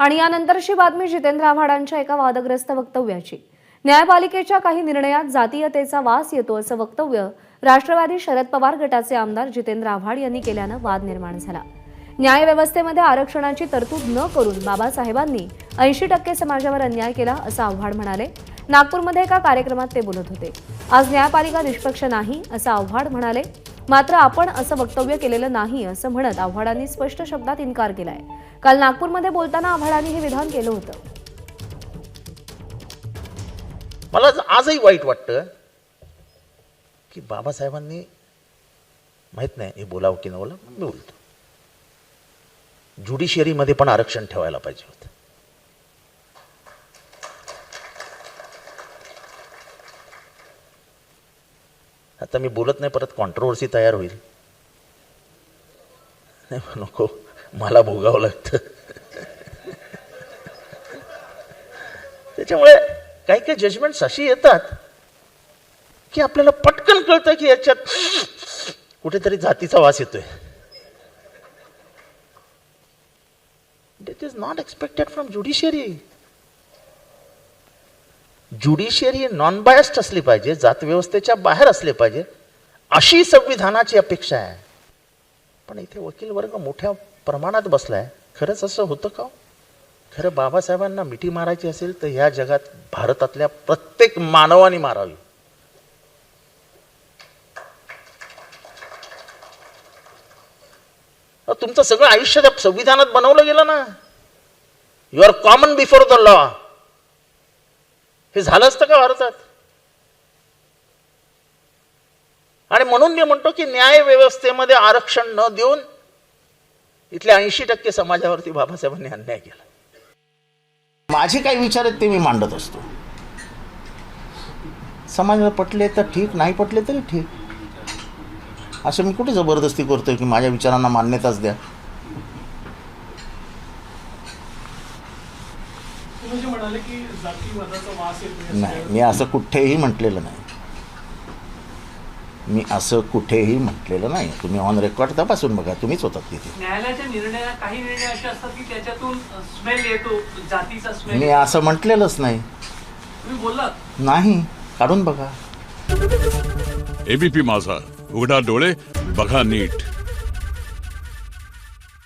आणि यानंतरची बातमी जितेंद्र आव्हाडांच्या एका वादग्रस्त वक्तव्याची. न्यायपालिकेच्या काही निर्णयात जातीयतेचा वास येतो असं वक्तव्य राष्ट्रवादी शरद पवार गटाचे आमदार जितेंद्र आव्हाड यांनी केल्यानं वाद निर्माण झाला. न्यायव्यवस्थेमध्ये आरक्षणाची तरतूद न करून बाबासाहेबांनी ऐंशी टक्के समाजावर अन्याय केला असं आव्हाड म्हणाले. नागपूरमध्ये एका कार्यक्रमात ते बोलत होते. आज न्यायपालिका निष्पक्ष नाही असं आव्हाड म्हणाले. मात्र आपण असं वक्तव्य केलेलं नाही असं म्हणत आव्हाडांनी स्पष्ट शब्दात इन्कार केलाय. काल नागपूरमध्ये बोलताना आव्हाडांनी हे विधान केलं होतं. मला आजही वाईट वाटतं की बाबासाहेबांनी माहीत नाही हे बोलावं की न बोलावं मी बोलतो. ज्युडिशियरीमध्ये पण आरक्षण ठेवायला पाहिजे होतं. आता मी बोलत नाही परत कॉन्ट्रोवर्सी तयार होईल. नाही नको. मला भोगावं लागतं. त्याच्यामुळे काही काही जजमेंट्स अशी येतात की आपल्याला पटकन कळतं की याच्यात कुठेतरी जातीचा वास येतोय. It is not expected from judiciary judiciary non biased असली पाहिजे जात व्यवस्थेच्या बाहेर असले पाहिजे अशी संविधानाची अपेक्षा आहे. पण इथे वकील वर्ग मोठ्या प्रमाणात बसलाय. खरंच असं होतं का हो? खरं बाबासाहेबांना मिठी मारायची असेल तर ह्या जगात भारतातल्या प्रत्येक मानवाने मारावी. तुमचं सगळं आयुष्य त्या संविधानात बनवलं गेलं ना you are common before the law हे झालं असतं का भारतात? आणि म्हणून मी म्हणतो की न्याय व्यवस्थेमध्ये आरक्षण न देऊन इथल्या ऐंशी टक्के समाजावरती बाबासाहेबांनी अन्याय केला. माझे काही विचार आहेत ते मी मांडत असतो. समाजाला पटले तर ठीक नाही पटले तरी ठीक. असं मी कुठे जबरदस्ती करतोय की माझ्या विचारांना मान्यताच द्या तुम्ही जे म्हणाले की जातीवादाचा वास येतो नाही मी असं कुठेही म्हटलेलं नाही. मी असं कुठेही म्हटलेलं नाही. तुम्ही ऑन रेकॉर्ड तपासून बघा तुम्हीच होतात तिथे. न्यायालयाच्या निर्णय काही निर्णय असे असतात की त्याच्यातून स्मेल येतो जातीचा स्मेल मी असं म्हटलेलंच नाही. तुम्ही बोललात. नाही काढून बघा. एबीपी माझा. उघडा डोळे बघा नीट.